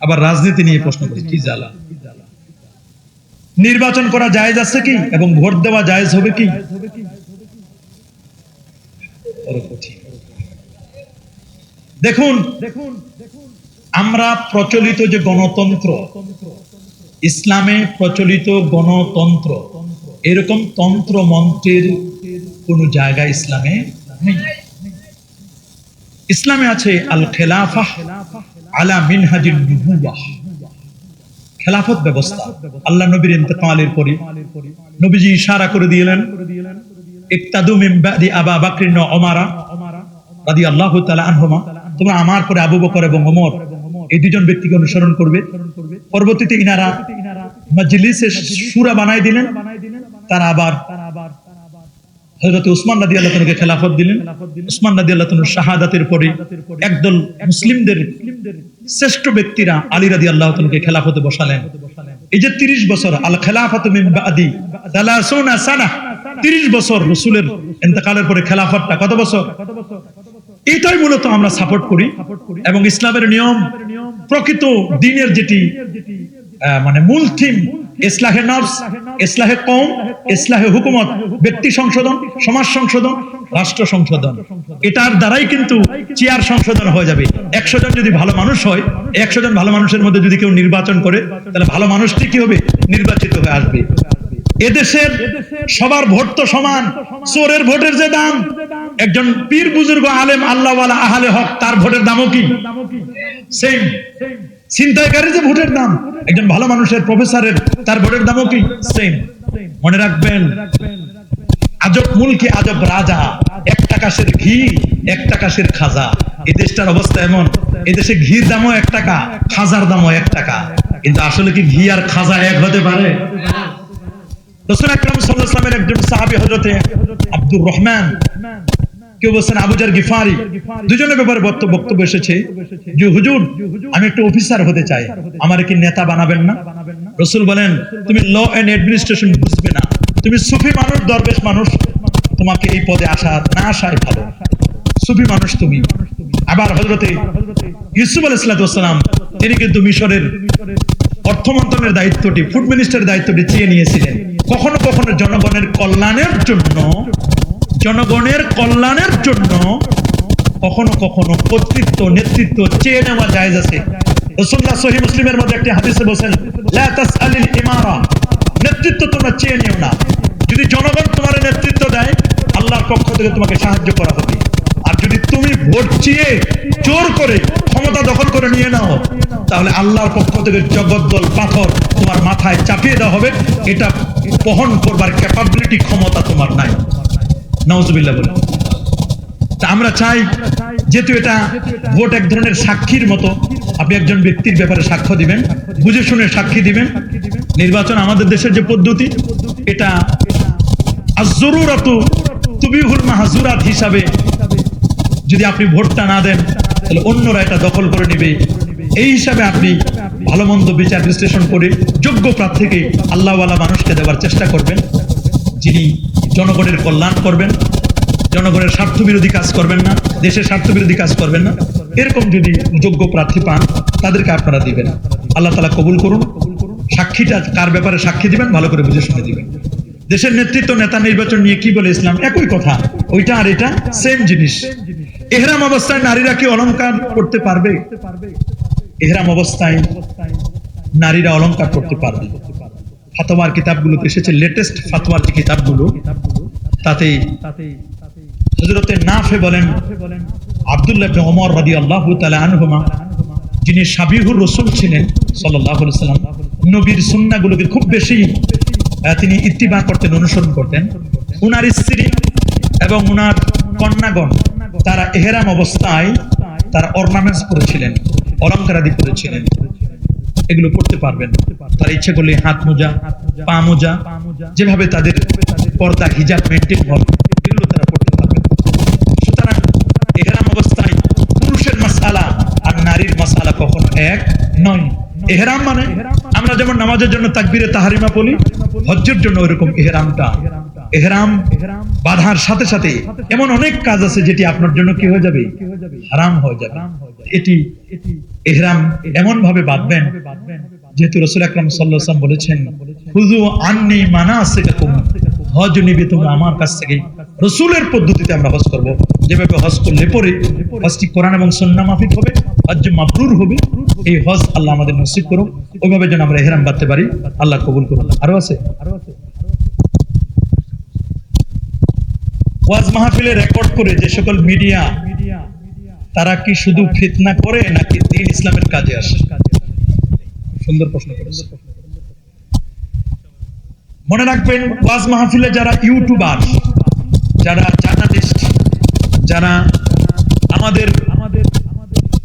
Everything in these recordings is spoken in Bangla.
আবার রাজনীতি নিয়ে প্রশ্ন করি, কি জ্বালা? নির্বাচন করা জায়েজ আছে কি? এবং ভোট দেওয়া জায়েজ হবে কি? দেখুন, আমরা প্রচলিত যে গণতন্ত্র, ইসলামে প্রচলিত গণতন্ত্র, এরকম তন্ত্র মন্ত্রের কোন জায়গা ইসলামে নেই। ইসলামে আছে আল খেলাফা আলা মিনহাজিন খেলাফত ব্যবস্থা। আল্লাহ নবীর ইন্তেকালের পরে নবীজি ইশারা করে দিলেন মিন বাদি আবা তাআলা আনহুমা। তোমরা আমার পরে আবু বকর এবং ওমর এই দুজন ব্যক্তিকে অনুসরণ করবে। পরবর্তীতে ইনারা মজলিসে সুরা বানাই দিলেন। তারা আবার হযরত উসমান রাদিয়াল্লাহু তাআলাকে খেলাফত দিলেন। উসমান রাদিয়াল্লাহু তাআলা শাহাদাতের পরে একদল মুসলিমদের শ্রেষ্ঠ ব্যক্তিরা আলী রাদিয়াল্লাহু তাআলাকে খেলাফতে বসালেন। এই যে 30 বছর, আল খেলাফাতু বাদি 30 সানা 30 বছর রাসূলের ইন্তেকালের পরে খেলাফতটা কত বছর? এটাই মূলত আমরা সাপোর্ট করি এবং ইসলামের নিয়ম প্রকৃত দিনের যেটি মানে মূল থিম ইসলাহে নফস, ইসলাহে কম ইসলাহে হুকুমত, ব্যক্তি সংশোধন, সমাজ সংশোধন, রাষ্ট্র সংশোধন। এটার দ্বারাই কিন্তু চেয়ার সংশোধন হয়ে যাবে। একশো জন যদি ভালো মানুষ হয়, একশো জন ভালো মানুষের মধ্যে যদি কেউ নির্বাচন করে, তাহলে ভালো মানুষটি কি হবে? নির্বাচিত হয়ে আসবে। এদেশের সবার ভোট তো সমান। চোরের ভোটের যে দাম, একজন পীর বুজুর্গ আলেম, আল্লাহওয়ালা আহলে হক, তার ভোটের দামও কি? সেম ছিনতাইকারী যে ভোটের দাম একজন ভালো মানুষের প্রফেসরের, তার ভোটের দামও কি? সেম মনে রাখবেন, আজব মুলকি, আজব রাজা। এক টাকাশের ঘি, এক টাকাশের খাজা। এই দেশটার অবস্থা এমন, এই দেশে ঘির দামও এক টাকা, খাজার দামও এক টাকা। কিন্তু আসলে কি ঘি আর খাজা এক হতে পারে? রসুল আকরাম ওয়াসাল্লামের একজন সাহাবী হযরতে আব্দুর রহমান কেউ বলছেন আবুজার গিফারি। দুজনের ব্যাপারে বক্তব্য এসেছে। যে, হুজুর, আমি একটা অফিসার হতে চাই। আমার কি নেতা বানাবেন না? রসুল বলেন, তুমি ল এন্ড অ্যাডমিনিস্ট্রেশন বুঝবে না। তুমি সুফি মানুষ, দরবেশ মানুষ। তোমাকে এই পদে আসা, না আসাই ভালো। সুফি মানুষ তুমি। আবার হজরতে ইউসুফ আলাইসালাম তিনি কিন্তু মিশরের অর্থ মন্ত্রণের দায়িত্বটি ফুড মিনিস্টারের দায়িত্বটি চেয়ে নিয়েছিলেন। কখনো কখনো জনগণের কল্যাণের জন্য জনগণের কল্যাণের জন্য কখনো কখনো কর্তৃত্ব, নেতৃত্ব চেয়ে নেওয়া যায় আছে। রসুল্লাহ সহি মুসলিমের মধ্যে একটি হাদিসে বলছেন নেতৃত্ব তোমরা চেয়ে নিও না। যদি জনগণ তোমার নেতৃত্ব দেয়, আল্লাহর পক্ষ থেকে তোমাকে সাহায্য করা হবে। আর যদি তুমি ভোট চেয়ে জোর করে ক্ষমতা দখল করে নিয়ে নাও, তাহলে আল্লাহর পক্ষ থেকে জগদ্দল পাথর তোমার মাথায় চাপিয়ে দেওয়া হবে। এটা বহন করবার ক্যাপাবিলিটি ক্ষমতা তোমার নাই। নওয়াজবিল্লাহ বলে তা আমরা চাই যেহেতু এটা ভোট এক ধরনের সাক্ষীর মতো, আপনি একজন ব্যক্তির ব্যাপারে সাক্ষ্য দিবেন, বুঝে শুনে সাক্ষী দিবেন। নির্বাচন আমাদের দেশের যে পদ্ধতি, এটা আজরুরাতু তুবিহুল মাহজুরাত হিসাবে যদি আপনি ভোটটা না দেন, তাহলে অন্যরা এটা দখল করে নেবে। এই হিসাবে আপনি ভালো মন্দ বিচার বিশ্লেষণ করে যোগ্য প্রার্থীকে আল্লাহওয়ালা মানুষকে দেওয়ার চেষ্টা করবেন, যিনি জনগণের কল্যাণ করবেন, জনগণের স্বার্থ বিরোধী কাজ করবেন না, দেশের স্বার্থ বিরোধী কাজ করবেন না। এরকম যদি যোগ্য প্রার্থী পান, তাদেরকে আপনারা দিবেন। আল্লাহ তালা কবুল করুন। সাক্ষীটা কার ব্যাপারে সাক্ষী দিবেন, ভালো করে বুঝে শুনে দিবেন। দেশের নেতৃত্ব, নেতা নির্বাচন নিয়ে কি বলে ইসলাম? একই কথা। ওইটা আর এটা সেম জিনিস। এহরাম অবস্থায় নারীরা কি অলংকার করতে পারবে? এহরাম অবস্থায় নারীরা অলংকার করতে পারবে। ফাতোয়ার কিতাবগুলোতে এসেছে লেটেস্ট ফাতোয়ার যে কিতাবগুলো তাতে নাফে বলেন আব্দুল্লাহ ওমর তাআলা আনহুমা, যিনি সাবিহুর রাসূল ছিলেন সাল্লাম, নবীর সুন্নাহগুলোকে খুব বেশি তিনি ইত্তিবা করতেন, অনুসরণ করতেন। উনার স্ত্রী এবং উনার কন্যাগণ, তারা এহরাম অবস্থায় তারা অর্নামেন্টস করেছিলেন অলঙ্কারাদি করেছিলেন এগুলো করতে পারবেন। তার ইচ্ছে করলে হাত মোজা, পা মোজা, যেভাবে তাদের পর্দা, হিজাব মেনটেন হবে এগুলো তারা করতে পারবেন সুতরাং এহরাম অবস্থায় পুরুষের মাসালা আর নারীর মাসালা কখনো এক নয়। এহরাম মানে আমরা যেমন নামাজের জন্য তাকবিরে তাহারিমা বলি হজ্জের জন্য ওইরকম এহরামটা। এহরাম বাধার সাথে সাথে এমন অনেক কাজ আছে যেটি আপনার জন্য কি হয়ে যাবে? হারাম হয়ে যাবে। এটি এহরাম এমন ভাবে বাঁধবেন যেহেতু রসুল আকরাম সাল্লাম বলেছেন হুজু আন্নি মানা আছে হজ নিবে তোমরা আমার কাছ থেকে। রসুলের পদ্ধতিতে আমরা হজ করব। যেভাবে হজ করলে পরে হজটি কোরআন এবং সন্না মাফিক হবে, হজ মাবরুর হবে। এই হজ আল্লাহ আমাদের নসিব করুক। ওইভাবে যেন আমরা এহরাম বাঁধতে পারি, আল্লাহ কবুল করুন আরও আছে? আরও আছে ওয়াজ মাহফিলে রেকর্ড করে যে সকল মিডিয়া তারা কি শুধু ফিতনা করে নাকি দিন ইসলামের কাজে আসে? সুন্দর প্রশ্ন করেছে। মনে রাখবেন, ওয়াজ মাহফিলে যারা ইউটিউবার, যারা জার্নালিস্ট, যারা আমাদের আমাদের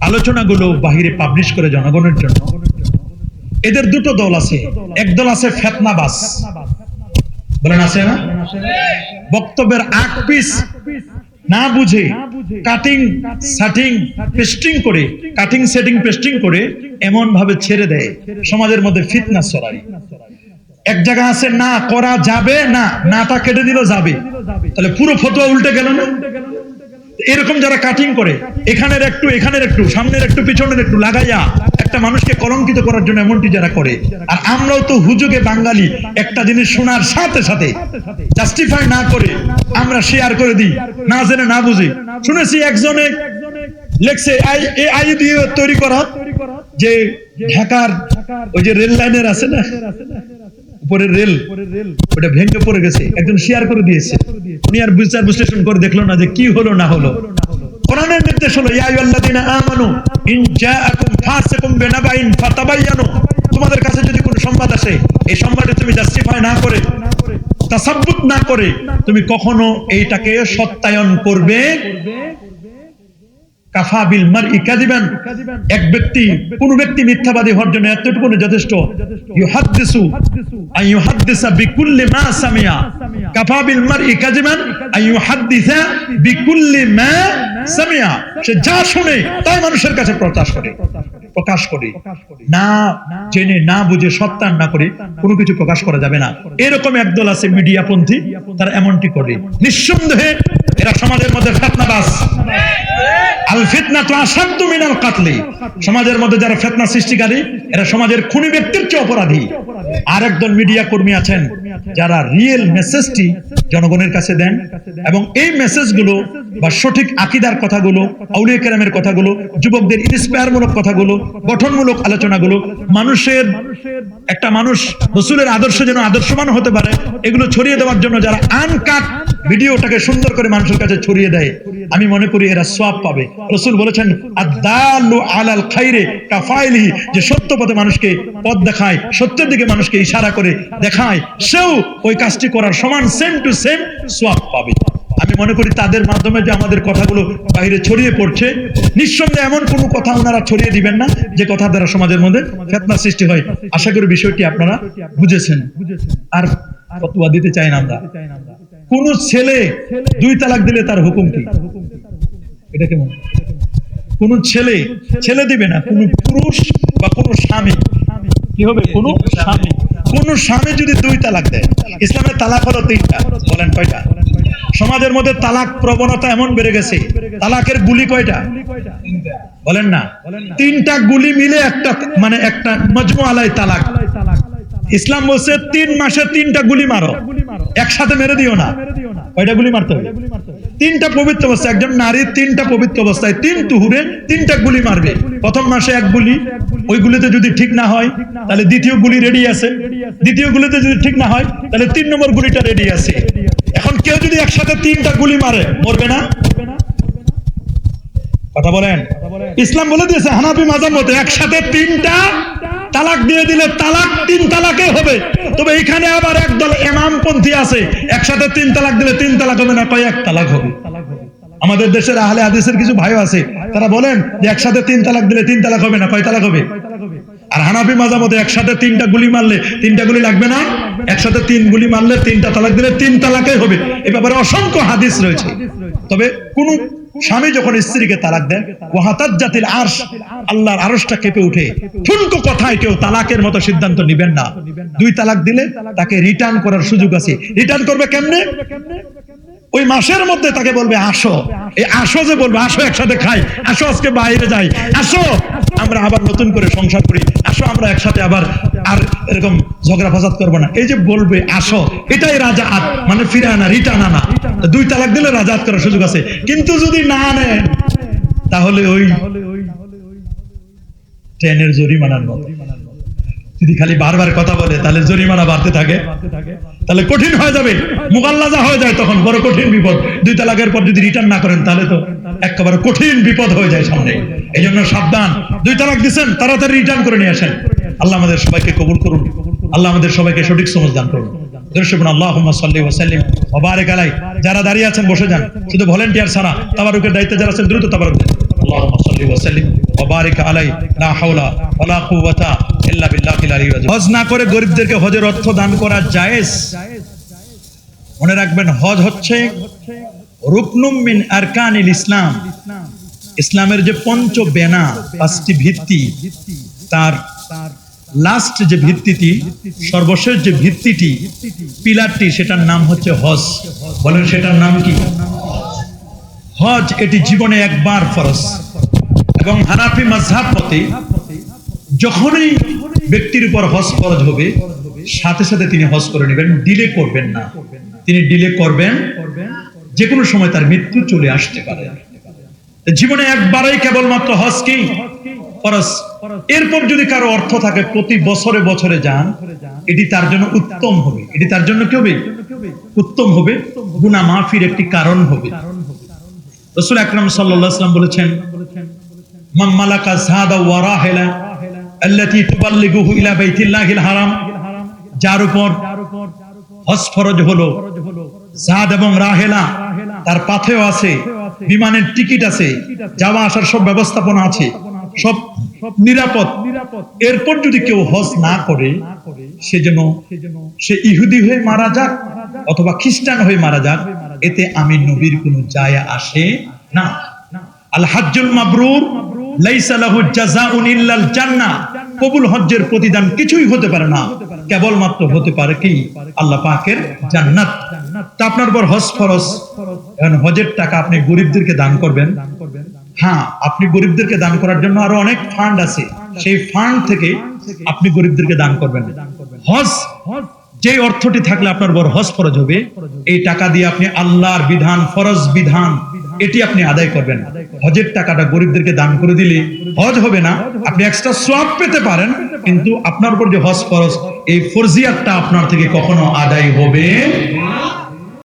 আলোচনাগুলো বাহিরে পাবলিশ করে জনগণের জন্য, এদের দুটো দল আছে। এক দল আছে ফেতনাবাস বলেন, আছে না? বক্তব্যের আগ পিস না বুঝে কাটিং সেটিং পেস্টিং করে কাটিং সেটিং পেস্টিং করে এমন ভাবে ছেড়ে দেয়। সমাজের মধ্যে ফিতনা ছড়ায়। এক জায়গা আছে, না, করা যাবে, না, নাটা কেটে দিল যাবে। তাহলে পুরো ফতোয়া উল্টে গেল না? এরকম যারা কাটিং করে, এখানের একটু এখানের একটু, সামনের একটু, পিছনের একটু লাগাইয়া একটা মানুষকে কলঙ্কিত করার জন্য এমনটি যারা করে। আর আমরাও তো হুজুগে বাঙালি, একটা জিনিস শোনার সাথে সাথে জাস্টিফাই না করে আমরা শেয়ার করে দিই, না জেনে না বুঝি। শুনেছি একজনে লেখছে, আই দিয়ে তৈরি করা, যে ঢাকার ওই যে রেল লাইনের আছে না? উপরের রেল, ওটা ভেঙে পড়ে গেছে। একজন শেয়ার করে দিয়েছে। উনি আর বিচার বিশ্লেষণ করে দেখল না যে কি হলো, না হলো। কোরআনের নির্দেশ হলো, ইয়া আমানু, ইন ফাসিকুম বিনাবাইন তোমাদের কাছে যদি কোনো সংবাদ আসে, এই সংবাদে তুমি জাস্টিফাই না করে তাসাব্বুত না করে, তুমি কখনো এইটাকে সত্যায়ন করবে? কাফা মার ইকাদিবান এক ব্যক্তি, কোন ব্যক্তি মিথ্যাবাদী হওয়ার জন্য এতটুকু যথেষ্ট। আই বিকুল্লি মা সামিয়া। মার ইকাদিবান আই বিকুল্লি মা সামিয়া। সে যা শুনে, তাই মানুষের কাছে প্রকাশ করে। প্রকাশ করে। না জেনে, না বুঝে সত্যান না করে, কোনো কিছু প্রকাশ করা যাবে না। এরকম একদল আছে মিডিয়া পন্থী তারা এমনটি করে। নিঃসন্দেহে এরা সমাজের মধ্যে ফেতনাবাস আল ফিতনা তো মিনাল কাতলি। সমাজের মধ্যে যারা ফেতনা সৃষ্টিকারী, এরা সমাজের খুনি ব্যক্তির চেয়ে অপরাধী। আর একদল মিডিয়া কর্মী আছেন যারা রিয়েল মেসেজটি জনগণের কাছে দেন এবং এই মেসেজগুলো বা সঠিক আকিদার কথাগুলো আউলিয়া কেরামের কথাগুলো যুবকদের ইন্সপায়ারমূলক কথাগুলো গঠনমূলক আলোচনাগুলো মানুষের একটা মানুষ রসুলের আদর্শ যেন আদর্শমান হতে পারে এগুলো ছড়িয়ে দেওয়ার জন্য যারা আনকাট ভিডিওটাকে সুন্দর করে মানুষের কাছে ছড়িয়ে দেয় আমি মনে করি এরা সওয়াব পাবে। রসুল বলেছেন আদালু আলাল খাইরে কাফাইলিহি যে সত্য পথে মানুষকে পথ দেখায় সত্যের দিকে মানুষকে ইশারা করে দেখায়। সেও ওই কাজটি করার সমান সেম টু সেম সোয়াব পাবে। আমি মনে করি তাদের মাধ্যমে যে আমাদের কথাগুলো বাইরে ছড়িয়ে পড়ছে নিঃসন্দেহে এমন কোনো কথা ওনারা ছড়িয়ে দিবেন না যে কথা দ্বারা সমাজের মধ্যে ফেতনা সৃষ্টি হয়। আশা করি বিষয়টি আপনারা বুঝেছেন। আর ফতোয়া দিতে চাই না আমরা। কোন ছেলে দুই তালাক দিলে তার হুকুম কি? এটা কেমন? কোন ছেলে ছেলে দিবে না কোন পুরুষ বা কোন স্বামী। কি হবে? কোন স্বামী। কোন স্বামী যদি দুই তালাক দেয় ইসলামের তালাক হলো তিনটা। বলেন কয়টা? সমাজের মধ্যে তালাক প্রবণতা এমন বেড়ে গেছে, তালাকের গুলি কয়টা? বলেন না। তিনটা গুলি মিলে একটা মানে একটা মজমু আলাই তালাক। ইসলাম বলছে, তিন মাসে তিনটা গুলি মারো। একসাথে মেরে দিও না। কয়টা গুলি মারতে হবে? তিনটা পবিত্র অবস্থা একজন নারীর তিনটা পবিত্র অবস্থায়, তিন তুহুরে, তিনটা গুলি মারবে। প্রথম মাসে এক গুলি ওই গুলিতে যদি ঠিক না হয়, তাহলে দ্বিতীয় গুলি রেডি আছে। দ্বিতীয় গুলিতে যদি ঠিক না হয়, তাহলে তিন নম্বর গুলিটা রেডি আছে। এখন কেউ যদি একসাথে তিনটা গুলি মারে, মরবে না? কথা বলেন? ইসলাম বলে দিয়েছে, হানাফি মাজার মতে একসাথে তিনটা তালাক দিয়ে দিলে তালাক, তিন তালাকে হবে। তবে এখানে আবার একদল এমামপন্থী আছে। একসাথে তিন তালাক দিলে তিন তালাক হবে না এক তালাক হবে। আমাদের দেশের আহলে হাদিসের কিছু ভাইও আছে, তারা বলেন যে একসাথে তিন তালাক দিলে তিন তালাক হবে না, কয় তালাক হবে? আর হানাফি মাজামতে একসাথে তিনটা গুলি মারলে তিনটা গুলি লাগবে না? একসাথে তিন গুলি মারলে তিনটা তালাক দিলে তিন তালাকে হবে। এ ব্যাপারে অসংখ্য হাদিস রয়েছে। তবে কোন স্বামী যখন স্ত্রীকে তালাক দেয় ও জাতির আর্শ, আল্লাহর আরশটা কেঁপে উঠে ঠুনকো কথায় কেউ তালাকের মতো সিদ্ধান্ত নিবেন না। দুই তালাক দিলে তাকে রিটার্ন করার সুযোগ আছে। রিটার্ন করবে কেমনে? ওই মাসের মধ্যে তাকে বলবে, আসো। এই আসো যে বলবে, আসো, একসাথে খাই। আসো, আজকে বাইরে যাই। আসো, আমরা আবার নতুন করে সংসার করি। আসো, আমরা একসাথে আবার আর এরকম ঝগড়া ফাসাদ করব না। এই যে বলবে, আসো। এটাই রাজা আত মানে ফিরে আনা রিটার্ন আনা। দুই তালাক দিলে রাজা আত করার সুযোগ আছে। কিন্তু যদি না নেন, তাহলে ওই ট্রেনের জরিমানার মতো। যদি খালি বারবার কথা বলে, তাহলে জরিমানা বাড়তে থাকে। তাহলে কঠিন হয়ে যাবে। মুগাল্লাজা হয়ে যায় তখন, বড় কঠিন বিপদ। দুই তালাকের পর যদি রিটার্ন না করেন, তাহলে তো একেবারে কঠিন বিপদ হয়ে যায় সামনে। এই জন্য সাবধান। দুই তালাক দিচ্ছেন, তাড়াতাড়ি রিটার্ন করে নিয়ে আসেন। আল্লাহ আমাদের সবাইকে কবুল করুন। আল্লাহ আমাদের সবাইকে সঠিক সমজ দান করুন। আল্লাহুম্মা সাল্লি ওয়া সাল্লিম ওয়া আলাই যারা দাঁড়িয়ে আছেন, বসে যান। শুধু ভলান্টিয়ার ছাড়া তাবারুকের দায়িত্বে যারা আছেন, দ্রুত তাবারুক হজ না করে গরিবদেরকে হজের অর্থ দান মনে রাখবেন, হজ হচ্ছে ইসলাম। ইসলামের যে পঞ্চ বেনা পাঁচটি ভিত্তি, তার লাস্ট যে ভিত্তিটি, সর্বশেষ যে ভিত্তিটি, পিলারটি, সেটার নাম হচ্ছে হজ। বলেন সেটার নাম কি? হজ এটি জীবনে একবার ফরজ। এবং হানাফি মাঝহাব মতে, যখনই ব্যক্তির উপর হজ ফরজ হবে, সাথে সাথে তিনি হজ করে নেবেন, ডিলে করবেন না। তিনি ডিলে করবেন যে কোনো সময় তার মৃত্যু চলে আসতে পারে। জীবনে একবারই কেবলমাত্র হজ কি? এরপর যদি কারও অর্থ থাকে প্রতি বছরে বছরে যান, এটি তার জন্য উত্তম হবে। এটি তার জন্য কি হবে? উত্তম হবে। গুনা মাফির একটি কারণ হবে। রসুল আকরাম সাল্লাম বলেছেন মাম্মালাকা সাদা আল্লাতী তুবাল্লিগুহু ইলা বাইতিল্লাহিল হারাম। যার উপর হজ ফরজ হলো। এবং রাহেলা, তার পাথেও আছে, বিমানের টিকিট আছে, যাওয়া আসার সব ব্যবস্থাপনা আছে, সব নিরাপদ। এরপর যদি কেউ হজ না করে সে যেন সে ইহুদি হয়ে মারা যাক অথবা খ্রিস্টান হয়ে মারা যাক এতে আমি নবীর কোনো যায় আসে না। আল হাজ্জুল মাবরুর লাইসা লাহু জাযাউন ইল্লাল জান্নাহ। কবুল হজ্জের প্রতিদান কিছুই হতে পারে না। কেবলমাত্র হতে পারে কি? আল্লাহ পাকের জান্নাত। তা আপনার উপর হজ ফরজ। হজের টাকা আপনি গরিবদেরকে দান করবেন। হ্যাঁ আপনি গরিবদেরকে দান করার জন্য আরও অনেক ফান্ড আছে। সেই ফান্ড থেকে আপনি গরিবদেরকে দান করবেন। হজ যে অর্থটি থাকলে আপনার বড় হজ ফরজ হবে, এই টাকা দিয়ে আপনি আল্লাহর বিধান, ফরজ বিধান, এটি আপনি আদায় করবেন। হজের টাকাটা গরিবদেরকে দান করে দিলে হজ হবে না। আপনি এক্সট্রা সোয়াব পেতে পারেন, কিন্তু আপনার উপর যে হজ ফরজ, এই ফরজিয়াতটা আপনার থেকে কখনো আদায় হবে